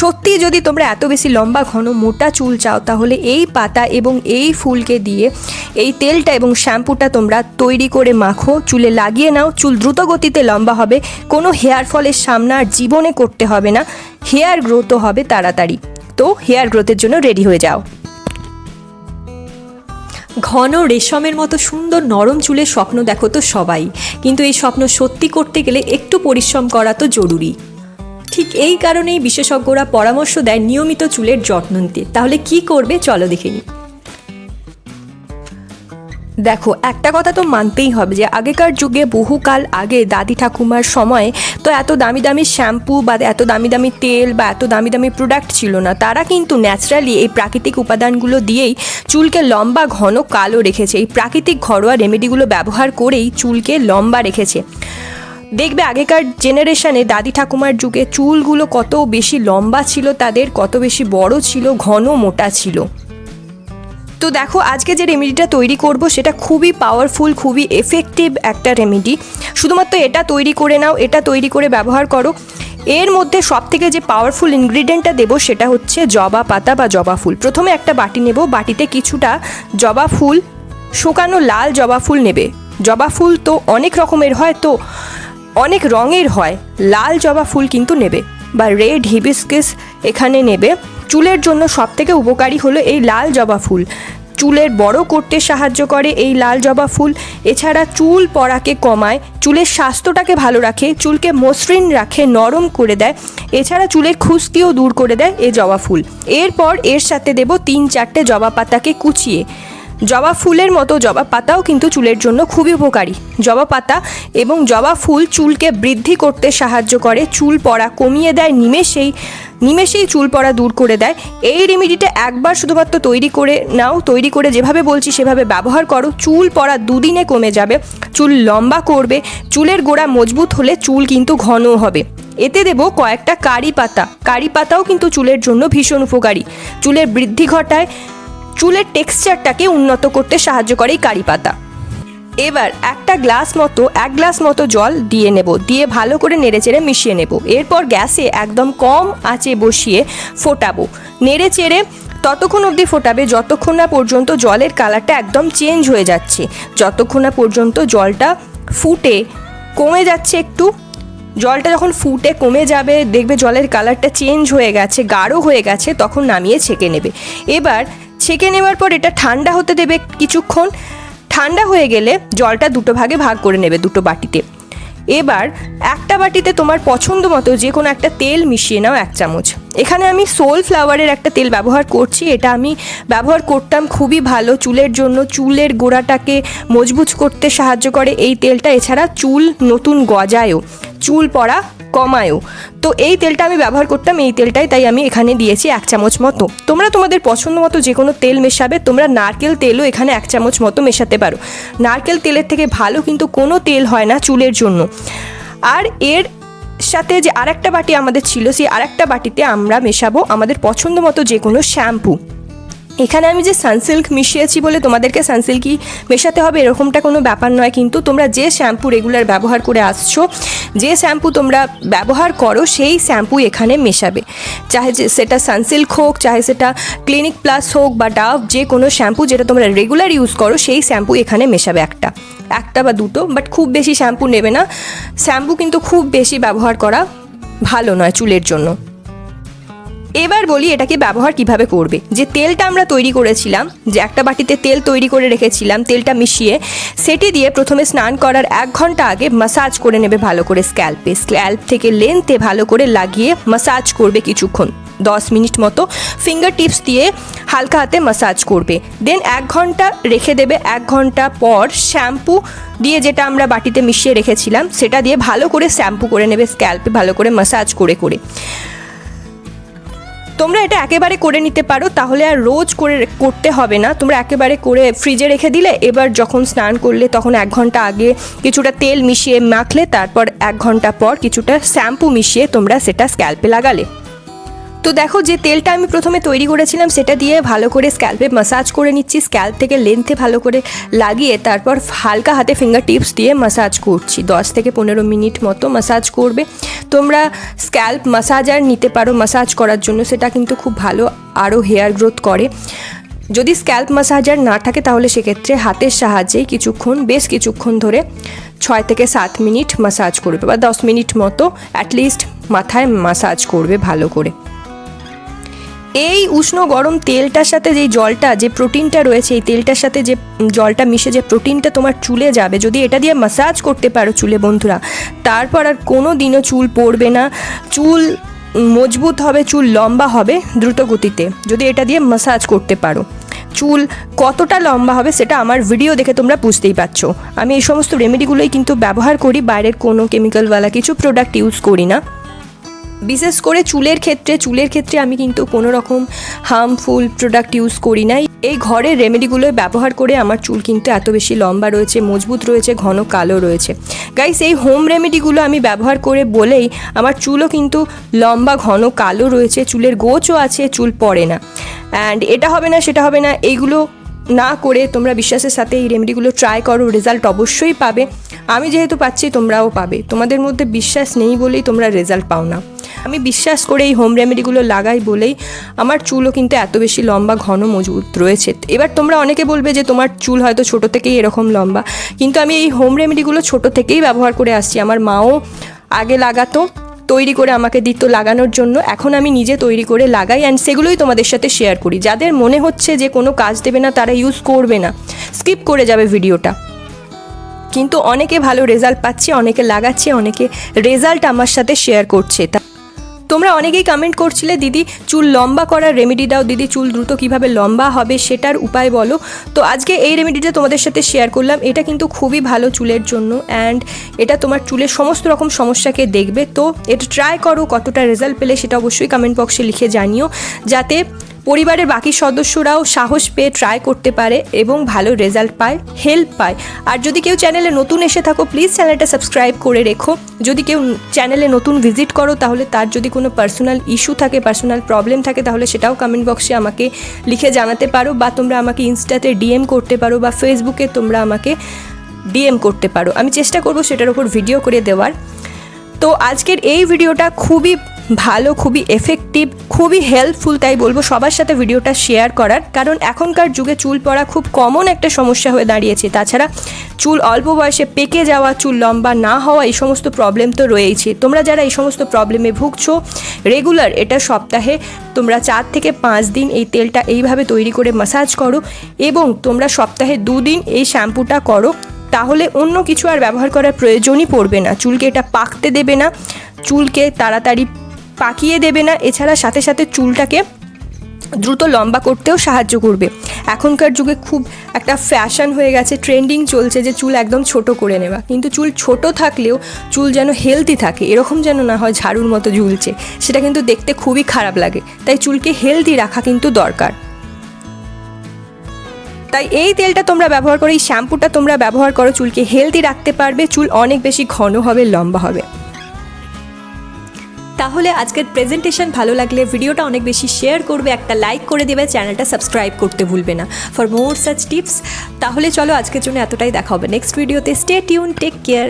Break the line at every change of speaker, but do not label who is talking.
সত্যি যদি তোমরা এত বেশি লম্বা, ঘন, মোটা চুল চাও, তাহলে এই পাতা এবং এই ফুলকে দিয়ে এই তেলটা এবং শ্যাম্পুটা তোমরা তৈরি করে মাখো, চুলে লাগিয়ে নাও। চুল দ্রুত গতিতে লম্বা হবে। কোনো হেয়ার ফলের সামনা আর জীবনে করতে হবে না। হেয়ার গ্রোথও হবে তাড়াতাড়ি। তো হেয়ার গ্রোথের জন্য রেডি হয়ে যাও।
ঘন রেশমের মতো সুন্দর নরম চুলের স্বপ্ন দেখো তো সবাই। কিন্তু এই স্বপ্ন সত্যি করতে গেলে একটু পরিশ্রম করা তো জরুরি। ঠিক এই কারণেই বিশেষজ্ঞরা পরামর্শ দেয় নিয়মিত চুলের যত্ন নিতে। তাহলে কি করবে? চলো দেখে নিই।
দেখো, একটা কথা তো মানতেই হবে যে, আগেকার যুগে বহুকাল আগে দাদি ঠাকুমার সময়ে তো এত দামি দামি শ্যাম্পু বা এত দামি দামি তেল বা এত দামি দামি প্রোডাক্ট ছিল না। তারা কিন্তু ন্যাচারালি এই প্রাকৃতিক উপাদানগুলো দিয়েই চুলকে লম্বা, ঘন, কালো রেখেছে। এই প্রাকৃতিক ঘরোয়া রেমেডিগুলো ব্যবহার করেই চুলকে লম্বা রেখেছে। দেখবে আগেকার জেনারেশনে দাদি ঠাকুমার যুগে চুলগুলো কত বেশি লম্বা ছিল, তাদের কত বেশি বড় ছিল, ঘন মোটা ছিল। তো দেখো, আজকে যে রেমেডিটা তৈরি করব, সেটা খুবই পাওয়ারফুল খুবই এফেক্টিভ একটা রেমেডি শুধুমাত্র এটা তৈরি করে নাও, এটা তৈরি করে ব্যবহার করো। এর মধ্যে সব থেকে যে পাওয়ারফুল ইনগ্রিডিয়েন্টটা দেবো, সেটা হচ্ছে জবা পাতা বা জবা ফুল। প্রথমে একটা বাটি নেব, বাটিতে কিছুটা জবা ফুল, শুকানো লাল জবা ফুল নেবে। জবা ফুল তো অনেক রকমের হয়, তো অনেক রঙের হয়। লাল জবা ফুল কিন্তু নেবে বা রেড হিবিস্কিস এখানে নেবে। চুলের জন্য সবথেকে উপকারী হলো এই লাল জবা ফুল। চুলের বড় করতে সাহায্য করে এই লাল জবা ফুল। এছাড়া চুল পড়াকে কমায়, চুলের স্বাস্থ্যটাকে ভালো রাখে, চুলকে মসৃণ রাখে, নরম করে দেয়। এছাড়া চুলের খুশকিও দূর করে দেয় এই জবা ফুল। এরপর এর সাথে দেব তিন চারটে জবা পাতাকে কুচিয়ে। জবা ফুলের মতো জবা পাতাও কিন্তু চুলের জন্য খুবই উপকারী। জবা পাতা এবং জবা ফুল চুলকে বৃদ্ধি করতে সাহায্য করে, চুল পড়া কমিয়ে দেয়, নিমেষেই নিমেষেই চুল পড়া দূর করে দেয়। এই রেমেডিটা একবার শুধুমাত্র তৈরি করে নাও, তৈরি করে যেভাবে বলছি সেভাবে ব্যবহার করো। চুল পড়া দুদিনে কমে যাবে, চুল লম্বা করবে, চুলের গোড়া মজবুত হলে চুল কিন্তু ঘন হবে। এতে দেব কয়েকটা কারি পাতা। কারি পাতাও কিন্তু চুলের জন্য ভীষণ উপকারী। চুলের বৃদ্ধি ঘটায় চুলের টেক্সচারটাকে উন্নত করতে সাহায্য করে এই কারি পাতা। এবার একটা গ্লাস মতো, এক গ্লাস মতো জল দিয়ে নেব, দিয়ে ভালো করে নেড়েচেড়ে মিশিয়ে নেব। এরপর গ্যাসে একদম কম আঁচে বসিয়ে ফোটাবো। নেড়ে চেড়ে ততক্ষণ অবধি ফোটাবে, যতক্ষণ না পর্যন্ত জলের কালারটা একদম চেঞ্জ হয়ে যাচ্ছে। যতক্ষণ না পর্যন্ত জলটা ফুটে কমে যাচ্ছে একটু, জলটা যখন ফুটে কমে যাবে, দেখবে জলের কালারটা চেঞ্জ হয়ে গেছে, গাঢ় হয়ে গেছে, তখন নামিয়ে ছেঁকে নেবে। এবার ছেঁকে নেওয়ার পর এটা ঠান্ডা হতে দেবে কিছুক্ষণ। ঠান্ডা হয়ে গেলে জলটা দুটো ভাগে ভাগ করে নেবে দুটো বাটিতে। এবার একটা বাটিতে তোমার পছন্দ মতো যে কোনো একটা তেল মিশিয়ে নাও এক চামচ। এখানে আমি সোল ফ্লাওয়ারের একটা তেল ব্যবহার করছি। এটা আমি ব্যবহার করতাম খুবই ভালো। চুলের জন্য চুলের গোড়াটাকে মজবুত করতে সাহায্য করে এই তেলটা। এছাড়া চুল নতুন গজায়ও। চুল পড়া কমায়ও। তো এই তেলটা আমি ব্যবহার করতাম, এই তেলটাই তাই আমি এখানে দিয়েছি এক চামচ মতো। তোমরা তোমাদের পছন্দ মতো যে কোনো তেল মেশাবে, তোমরা নারকেল তেলও এখানে এক চামচ মতো মেশাতে পারো। নারকেল তেলের থেকে ভালো কিন্তু কোনো তেল হয় না চুলের জন্য। আর এর সাথে যে আরেকটা বাটি আমাদের ছিল, সেই আরেকটা বাটিতে আমরা মেশাবো আমাদের পছন্দ মতো যে কোনো শ্যাম্পু। এখানে আমি যে সানসিল্ক মিশিয়েছি বলে তোমাদেরকে সানসিল্কই মেশাতে হবে, এরকমটা কোনো ব্যাপার নয়। কিন্তু তোমরা যে শ্যাম্পু রেগুলার ব্যবহার করে আসছো, যে শ্যাম্পু তোমরা ব্যবহার করো, সেই শ্যাম্পু এখানে মেশাবে। চাহে সেটা সানসিল্ক হোক, চাহে সেটা ক্লিনিক প্লাস হোক বা ডাভ যে কোনো শ্যাম্পু যেটা তোমরা রেগুলার ইউজ করো, সেই শ্যাম্পু এখানে মেশাবে একটা। একটা বা দুটো বাট খুব বেশি শ্যাম্পু নেবে না। শ্যাম্পু কিন্তু খুব বেশি ব্যবহার করা ভালো নয় চুলের জন্য। এবার বলি এটাকে ব্যবহার কীভাবে করবে। যে তেলটা আমরা তৈরি করেছিলাম, যে একটা বাটিতে তেল তৈরি করে রেখেছিলাম, তেলটা মিশিয়ে, সেটি দিয়ে প্রথমে স্নান করার এক ঘণ্টা আগে মাসাজ করে নেবে ভালো করে স্ক্যাল্পে স্ক্যাল্প থেকে লেন্থে ভালো করে লাগিয়ে মাসাজ করবে কিছুক্ষণ, দশ মিনিট মতো। ফিঙ্গার টিপস দিয়ে হালকা হাতে মাসাজ করবে। দেন এক ঘণ্টা রেখে দেবে, এক ঘণ্টা পর শ্যাম্পু দিয়ে যেটা আমরা বাটিতে মিশিয়ে রেখেছিলাম, সেটা দিয়ে ভালো করে শ্যাম্পু করে নেবে স্ক্যাল্পে ভালো করে মাসাজ করে করে। তোমরা এটা একেবারে করে নিতে পারো, তাহলে আর রোজ করে করতে হবে না। তোমরা একেবারে করে ফ্রিজে রেখে দিলে, এবার যখন স্নান করলে তখন এক ঘণ্টা আগে কিছুটা তেল মিশিয়ে মাখলে, তারপর এক ঘণ্টা পর কিছুটা শ্যাম্পু মিশিয়ে তোমরা সেটা স্ক্যাল্পে লাগালে। তো দেখো যে তেলটা আমি প্রথমে তৈরি করেছিলাম, সেটা দিয়ে ভালো করে স্ক্যাল্পে মাসাজ করে নিচ্ছি স্ক্যাল্প থেকে লেন্থে ভালো করে লাগিয়ে তারপর হালকা হাতে ফিঙ্গার টিপস দিয়ে মাসাজ করছি। দশ থেকে পনেরো মিনিট মতো মাসাজ করবে। তোমরা স্ক্যাল্প মাসাজার নিতে পারো মাসাজ করার জন্য, সেটা কিন্তু খুব ভালো আরও হেয়ার গ্রোথ করে। যদি স্ক্যাল্প মাসাজার না থাকে, তাহলে সেক্ষেত্রে হাতের সাহায্যেই কিছুক্ষণ, বেশ কিছুক্ষণ ধরে ছয় থেকে সাত মিনিট মাসাজ করবে বা দশ মিনিট মতো অ্যাটলিস্ট মাথায় মাসাজ করবে ভালো করে। এই উষ্ণ গরম তেলটার সাথে যেই জলটা, যে প্রোটিনটা রয়েছে, এই তেলটার সাথে যে জলটা মিশে যে প্রোটিনটা তোমার চুলে যাবে, যদি এটা দিয়ে মাসাজ করতে পারো চুলে বন্ধুরা, তারপর আর কোনো দিনও চুল পড়বে না। চুল মজবুত হবে, চুল লম্বা হবে দ্রুত গতিতে যদি এটা দিয়ে মাসাজ করতে পারো। চুল কতটা লম্বা হবে সেটা আমার ভিডিও দেখে তোমরা বুঝতেই পারছ। আমি এই সমস্ত রেমেডিগুলোই কিন্তু ব্যবহার করি, বাইরের কোনো কেমিক্যালওয়ালা কিছু প্রোডাক্ট ইউজ করি না। বিশেষ করে চুলের ক্ষেত্রে চুলের ক্ষেত্রে আমি কিন্তু কোনো রকম হার্মফুল প্রোডাক্ট ইউজ করি না এই ঘরের রেমেডিগুলো ব্যবহার করে আমার চুল কিন্তু এত বেশি লম্বা রয়েছে, মজবুত রয়েছে, ঘন কালো রয়েছে। গাইস এই হোম রেমেডিগুলো আমি ব্যবহার করে বলেই আমার চুলও কিন্তু লম্বা, ঘন, কালো রয়েছে, চুলের গোচও আছে, চুল পড়ে না। অ্যান্ড এটা হবে না, সেটা হবে না, এইগুলো না করে তোমরা বিশ্বাসের সাথে এই রেমেডিগুলো ট্রাই করো রেজাল্ট অবশ্যই পাবে। আমি যেহেতু পাচ্ছি, তোমরাও পাবে। তোমাদের মধ্যে বিশ্বাস নেই বলেই তোমরা রেজাল্ট পাও না। আমি বিশ্বাস করে এই হোম রেমেডিগুলো লাগাই বলেই আমার চুলও কিন্তু এত বেশি লম্বা, ঘন মজবুত রয়েছে। এবার তোমরা অনেকে বলবে যে তোমার চুল হয়তো ছোট থেকেই এরকম লম্বা, কিন্তু আমি এই হোম রেমেডিগুলো ছোট থেকেই ব্যবহার করে আসছি। আমার মাও আগে লাগাতো, তৈরি করে আমাকে দিত লাগানোর জন্য। এখন আমি নিজে তৈরি করে লাগাই অ্যান্ড সেগুলোই তোমাদের সাথে শেয়ার করি। যাদের মনে হচ্ছে যে কোনো কাজ দেবে না, তারা ইউজ করবে না। স্কিপ করে যাবে ভিডিওটা। কিন্তু অনেকে ভালো রেজাল্ট পাচ্ছে, অনেকে লাগাচ্ছে, অনেকে রেজাল্ট আমার সাথে শেয়ার করছে। তা তোমরা অনেকেই কমেন্ট করছিলে, দিদি, চুল লম্বা করার রেমেডি দাও। দিদি, চুল দ্রুত কীভাবে লম্বা হবে সেটার উপায় বলো। তো আজকে এই রেমেডিটা তোমাদের সাথে শেয়ার করলাম। এটা কিন্তু খুবই ভালো চুলের জন্য অ্যান্ড এটা তোমার চুলের সমস্ত রকম সমস্যাকে দেখবে। তো এটা ট্রাই করো, কতটা রেজাল্ট পেলে সেটা অবশ্যই কমেন্ট বক্সে লিখে জানিও। যাতে পরিবারের বাকি সদস্যরাও সাহস পেয়ে ট্রাই করতে পারে এবং ভালো রেজাল্ট পায় হেল্প পায়। আর যদি কেউ চ্যানেলে নতুন এসে থাকো প্লিজ চ্যানেলটা সাবস্ক্রাইব করে রেখো। যদি কেউ চ্যানেলে নতুন ভিজিট করো, তাহলে তার যদি কোনো পার্সোনাল ইস্যু থাকে পার্সোনাল প্রবলেম থাকে, তাহলে সেটাও কমেন্ট বক্সে আমাকে লিখে জানাতে পারো বা তোমরা আমাকে ইনস্টাতে ডিএম করতে পারো বা ফেসবুকে তোমরা আমাকে ডিএম করতে পারো। আমি চেষ্টা করব সেটার উপর ভিডিও করে দেওয়ার। তো আজকের এই ভিডিওটা খুবই ভালো, খুবই এফেক্টিভ খুবই হেল্পফুল তাই বলব সবার সাথে ভিডিওটা শেয়ার করার। কারণ এখনকার যুগে চুল পড়া খুব কমন একটা সমস্যা হয়ে দাঁড়িয়েছে। তাছাড়া চুল অল্প বয়সে পেকে যাওয়া, চুল লম্বা না হওয়া এই সমস্ত প্রবলেম তো রয়েইছে। তোমরা যারা এই সমস্ত প্রবলেমে ভুগছো রেগুলার এটা সপ্তাহে তোমরা চার থেকে পাঁচ দিন এই তেলটা এইভাবে তৈরি করে মাসাজ করো এবং তোমরা সপ্তাহে দুদিন এই শ্যাম্পুটা করো। তাহলে অন্য কিছু আর ব্যবহার করার প্রয়োজনই পড়বে না। চুলকে এটা পাকতে দেবে না। চুলকে তাড়াতাড়ি পাকিয়ে দেবে না, এছাড়া সাথে সাথে চুলটাকে দ্রুত লম্বা করতেও সাহায্য করবে। এখনকার যুগে খুব একটা ফ্যাশন হয়ে গেছে ট্রেন্ডিং চলছে যে চুল একদম ছোট করে নেওয়া। কিন্তু চুল ছোট থাকলেও চুল যেন হেলদি থাকে, এরকম যেন না হয় ঝাড়ুর মতো ঝুলছে, সেটা কিন্তু দেখতে খুবই খারাপ লাগে। তাই চুলকে হেলদি রাখা কিন্তু দরকার। তাই এই তেলটা তোমরা ব্যবহার করো, এই শ্যাম্পুটা তোমরা ব্যবহার করো, চুলকে হেলদি রাখতে পারবে, চুল অনেক বেশি ঘন হবে, লম্বা হবে।
তাহলে আজকের প্রেজেন্টেশন ভালো লাগলে ভিডিওটা অনেক বেশি শেয়ার করবে, একটা লাইক করে দেবে চ্যানেলটা সাবস্ক্রাইব করতে ভুলবে না। ফর মোর সাচ টিপস তাহলে চলো আজকের জন্য এতটাই দেখা হবে। নেক্সট ভিডিওতে স্টে টিউন টেক কেয়ার